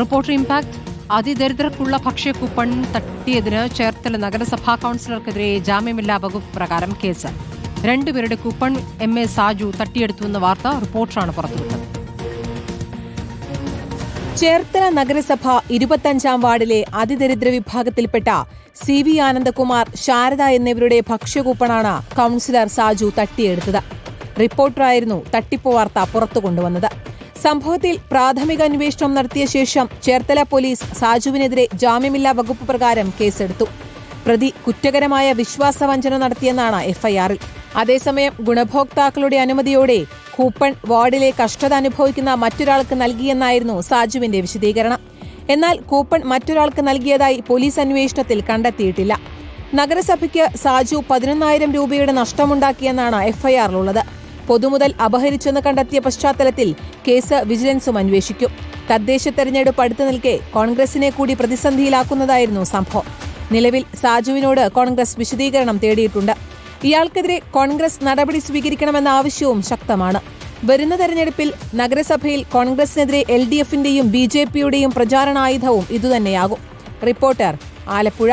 Reporter impact അതിദരിദ്രർക്കുള്ള ഭക്ഷ്യ coupon തട്ടിയതിന് Cherthala നഗരസഭാ കൌൺസിലർക്കെതിരെ ജാമ്യമില്ലാ വകുപ്പ് പ്രകാരം കേസ്. രണ്ടുപേരുടെ കൂപ്പൺ എം എ സാജു തട്ടിയെടുത്തുവെന്ന വാർത്ത റിപ്പോർട്ടറാണ് പുറത്തുവിട്ടത്. ചേർത്തല നഗരസഭ ഇരുപത്തഞ്ചാം വാർഡിലെ അതിദരിദ്ര വിഭാഗത്തിൽപ്പെട്ട സി വി ആനന്ദകുമാർ ശാരദ എന്നിവരുടെ ഭക്ഷ്യകൂപ്പണാണ് കൌൺസിലർ സാജു തട്ടിയെടുത്തത്. റിപ്പോർട്ടറായിരുന്നു തട്ടിപ്പ് വാർത്ത പുറത്തു കൊണ്ടുവന്നത് സംഭവത്തിൽ പ്രാഥമിക അന്വേഷണം നടത്തിയ ശേഷം ചേർത്തല പോലീസ് സാജുവിനെതിരെ ജാമ്യമില്ലാ വകുപ്പ് പ്രകാരം കേസെടുത്തു. പ്രതി കുറ്റകരമായ വിശ്വാസവഞ്ചന നടത്തിയെന്നാണ് എഫ്ഐആറിൽ. അതേസമയം ഗുണഭോക്താക്കളുടെ അനുമതിയോടെ കൂപ്പൺ വാർഡിലെ കഷ്ടത അനുഭവിക്കുന്ന മറ്റൊരാൾക്ക് നൽകിയെന്നായിരുന്നു സാജുവിന്റെ വിശദീകരണം. എന്നാൽ കൂപ്പൺ മറ്റൊരാൾക്ക് നൽകിയതായി പോലീസ് അന്വേഷണത്തിൽ കണ്ടെത്തിയിട്ടില്ല. നഗരസഭയ്ക്ക് സാജു പതിനൊന്നായിരം രൂപയുടെ നഷ്ടമുണ്ടാക്കിയെന്നാണ് എഫ്ഐആറിലുള്ളത്. പൊതുമുതൽ അപഹരിച്ചെന്ന് കണ്ടെത്തിയ പശ്ചാത്തലത്തിൽ കേസ് വിജിലൻസും അന്വേഷിക്കും. തദ്ദേശ തെരഞ്ഞെടുപ്പ് അടുത്തു നിൽക്കെ കോൺഗ്രസിനെ കൂടി പ്രതിസന്ധിയിലാക്കുന്നതായിരുന്നു സംഭവം. നിലവിൽ സാജുവിനോട് കോൺഗ്രസ് വിശദീകരണം തേടിയിട്ടുണ്ട്. ഇയാൾക്കെതിരെ കോൺഗ്രസ് നടപടി സ്വീകരിക്കണമെന്ന ആവശ്യവും ശക്തമാണ്. വരുന്ന തെരഞ്ഞെടുപ്പിൽ നഗരസഭയിൽ കോൺഗ്രസിനെതിരെ എൽ ഡി എഫിന്റെയും ബി ജെ പിയുടെയും പ്രചാരണായുധവും ഇതുതന്നെയാകും. റിപ്പോർട്ടർ ആലപ്പുഴ.